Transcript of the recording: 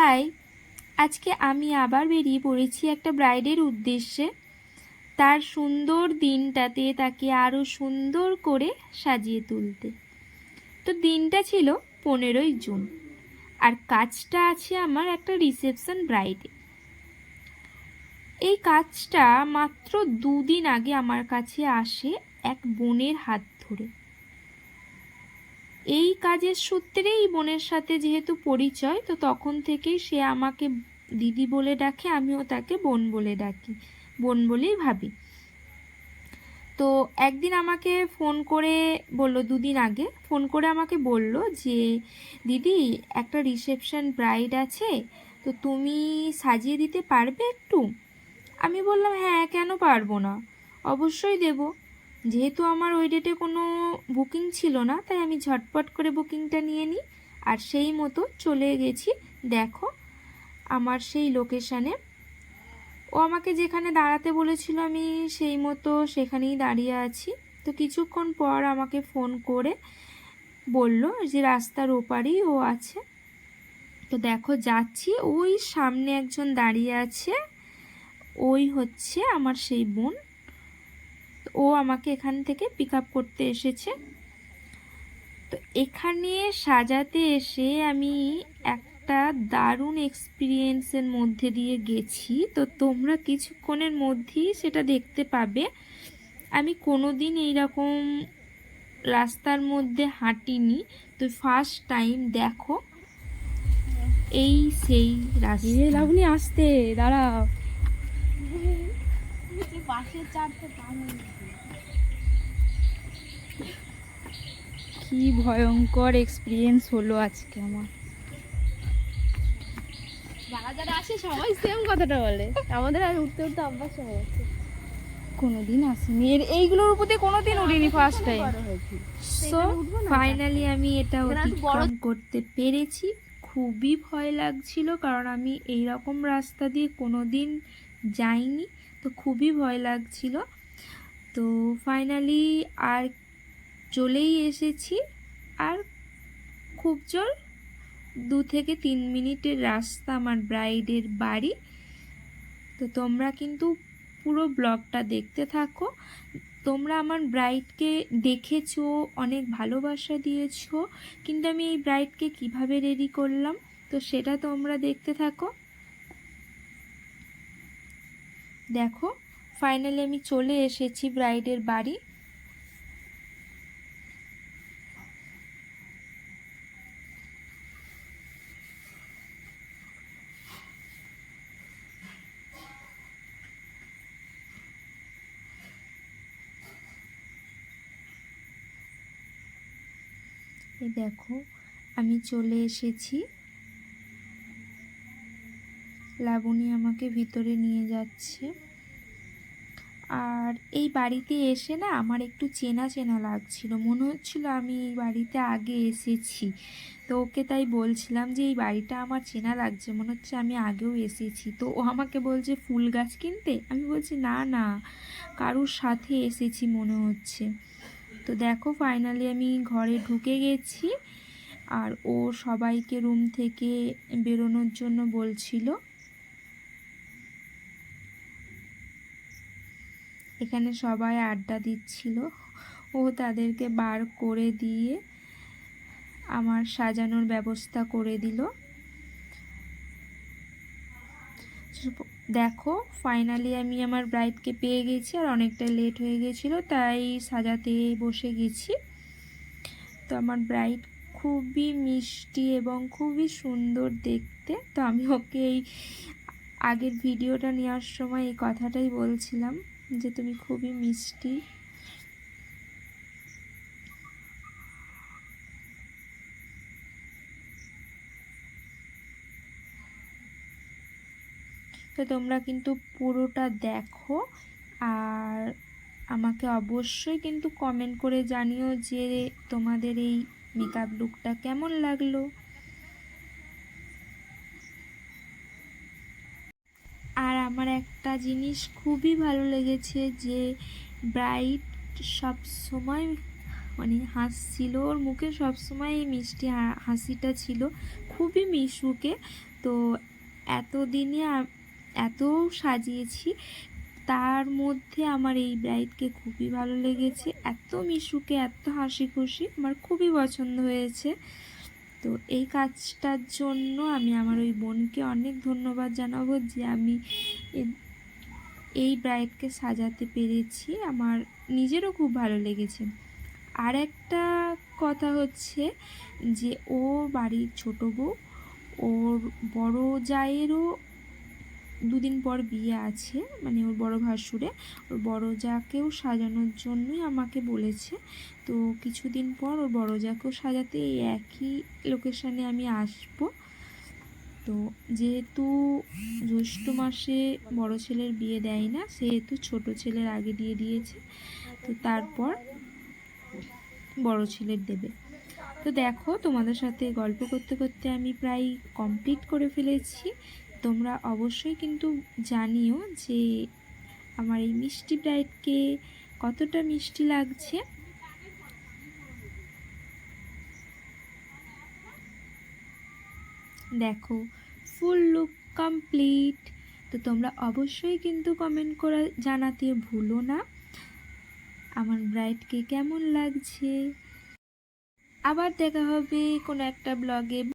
High, আজকে আমি আবার বেরিয়ে পড়েছি একটা ব্রাইডের উদ্দেশ্যে। তার সুন্দর দিনটাতে তাকে আরও সুন্দর করে সাজিয়ে তুলতে। তো দিনটা ছিল পনেরোই জুন। আর কাজটা আছে আমার একটা রিসেপশন ব্রাইডে। এই কাজটা মাত্র দুদিন আগে আমার কাছে আসে এক বোনের হাত ধরে। এই কাজের সূত্রেই বোনের সাথে যেহেতু পরিচয়, তো তখন থেকেই সে আমাকে দিদি বলে ডাকে, আমিও তাকে বোন বলে ডাকি, বোন বলেই ভাবি। তো একদিন আমাকে ফোন করে বলল, দুদিন আগে ফোন করে আমাকে বলল যে, দিদি, একটা রিসেপশন ব্রাইড আছে, তো তুমি সাজিয়ে দিতে পারবে একটু? আমি বললাম হ্যাঁ কেন পারব না? অবশ্যই দেবো। যেহেতু আমার ওই ডেটে কোনো বুকিং ছিল না, তাই আমি ঝটপট করে বুকিংটা নিয়ে নিই। আর সেই মতো চলে গেছি। দেখো, আমার সেই লোকেশানে ও আমাকে যেখানে দাঁড়াতে বলেছিল, আমি সেই মতো সেখানেই দাঁড়িয়ে আছি। তো কিছুক্ষণ পর আমাকে ফোন করে বলল যে রাস্তার ওপারেই ও আছে। তো দেখো, যাচ্ছি। ওই সামনে একজন দাঁড়িয়ে আছে। ওই হচ্ছে আমার সেই বোন। ও আমাকে এখান থেকে পিক আপ করতে এসেছে। তো এখানে সাজাতে এসে আমি একটা দারুণ এক্সপিরিয়েন্সের মধ্যে দিয়ে গেছি। তো তোমরা কিছুক্ষণের মধ্যেই সেটা দেখতে পাবে। আমি কোনো দিন এইরকম রাস্তার মধ্যে হাঁটিনি। তো ফার্স্ট টাইম দেখো। এই সেই রাস্তা। লাবণী আসতে দাঁড়াও। কি ভয়ঙ্কর এক্সপিরিয়েন্স হলো আজকে আমার। যারা যারা আসে সবাই সেম কথাটা বলে। আমাদের আর উঠতে উঠতে অভ্যাস হয়ে গেছে। কোনোদিন আসিনি। এর এইগুলোর উপর কোনোদিন ফার্স্ট টাইম সো ফাইনালি আমি এটা অতিক্রম করতে পেরেছি। খুবই ভয় লাগছিল কারণ আমি এই রকম রাস্তা দিয়ে কোনো দিন যাইনি। তো খুবই ভয় লাগছিল। তো ফাইনালি আর চলেই এসেছি আর খুব জোর দু থেকে তিন মিনিটের রাস্তা আমার ব্রাইডের বাড়ি। তো তোমরা কিন্তু পুরো ব্লগটা দেখতে থাকো। তোমরা আমার ব্রাইডকে দেখেছ, অনেক ভালোবাসা দিয়েছ, কিন্তু আমি এই ব্রাইডকে কীভাবে রেডি করলাম? তো সেটা তোমরা দেখতে থাকো। দেখো, ফাইনালি আমি চলে এসেছি ব্রাইডের বাড়ি। এই দেখো, আমি চলে এসেছি। লাবণী আমাকে ভিতরে নিয়ে যাচ্ছে। আর এই বাড়িতে এসে না আমার একটু চেনা চেনা লাগছিল। মনে হচ্ছিল আমি এই বাড়িতে আগে এসেছি। তো ওকে তাই বলছিলাম যে এই বাড়িটা আমার চেনা লাগছে, মনে হচ্ছে আমি আগেও এসেছি। তো ও আমাকে বলছে, ফুল গাছ কিনতে? আমি বলছি, না না, কারুর সাথে এসেছি, মনে হচ্ছে। তো দেখো ফাইনালি আমি ঘরে ঢুকে গেছি। আর ও সবাইকে রুম থেকে বেরোনোর জন্য বলছিল। এখানে সবাই আড্ডা দিচ্ছিল। ও তাদেরকে বার করে দিয়ে আমার সাজানোর ব্যবস্থা করে দিল। দেখো ফাইনালি আমি আমার ব্রাইডকে পেয়ে গেছি আর অনেকটা লেট হয়ে গেছিল, তাই সাজাতে বসে গেছি। তো আমার ব্রাইড খুবই মিষ্টি এবং খুবই সুন্দর দেখতে। তো আমি ওকে এই আগের ভিডিওটা নেওয়ার সময় এই কথাটাই বলছিলাম যে, তুমি খুবই মিষ্টি। তো তোমরা কিন্তু পুরোটা দেখো। আর আমাকে অবশ্যই কিন্তু কমেন্ট করে জানিও যে তোমাদের এই মেকআপ লুকটা কেমন লাগল। আর আমার একটা জিনিস খুবই ভালো লেগেছে যে ব্রাইট সব সময় মানে হাসছিল, ওর মুখে সব সময় এই মিষ্টি হাসিটা ছিল, খুবই মিশুকে। তো এতদিনে এত সাজিয়েছি। তার মধ্যে আমার এই ব্রাইডকে খুবই ভালো লেগেছে। এত মিশুকে, এত হাসি খুশি আমার খুবই পছন্দ হয়েছে। তো এই কাজটার জন্য আমি আমার ওই বোনকে অনেক ধন্যবাদ জানাব যে আমি এই ব্রাইডকে সাজাতে পেরেছি। আমার নিজেরও খুব ভালো লেগেছে। আর একটা কথা হচ্ছে যে, ও বাড়ির ছোট বউ, ওর বড় জায়েরও দুদিন পর বিয়ে আছে মানে ওর বড় ভাসুরে। ওর বড় জাকেও সাজানোর জন্যই আমাকে বলেছে। তো কিছুদিন পর ওর বড় জাকেও সাজাতে এই একই লোকেশানে আমি আসব। তো যেহেতু জ্যৈষ্ঠ মাসে বড় ছেলের বিয়ে দেয় না, সেহেতু ছোট ছেলের আগে দিয়ে দিয়েছে। তো তারপর বড় ছেলের দেবে। তো দেখো, তোমাদের সাথে গল্প করতে করতে আমি প্রায় কমপ্লিট করে ফেলেছি। তোমরা অবশ্যই কিন্তু জানিও যে আমার এই মিষ্টি ব্রাইডকে কতটা মিষ্টি লাগছে। দেখো, ফুল লুক কমপ্লিট। তো তোমরা অবশ্যই কিন্তু কমেন্ট করে জানাতে ভুলো না আমার ব্রাইডকে কেমন লাগছে। আবার দেখা হবে কোনো একটা ব্লগে।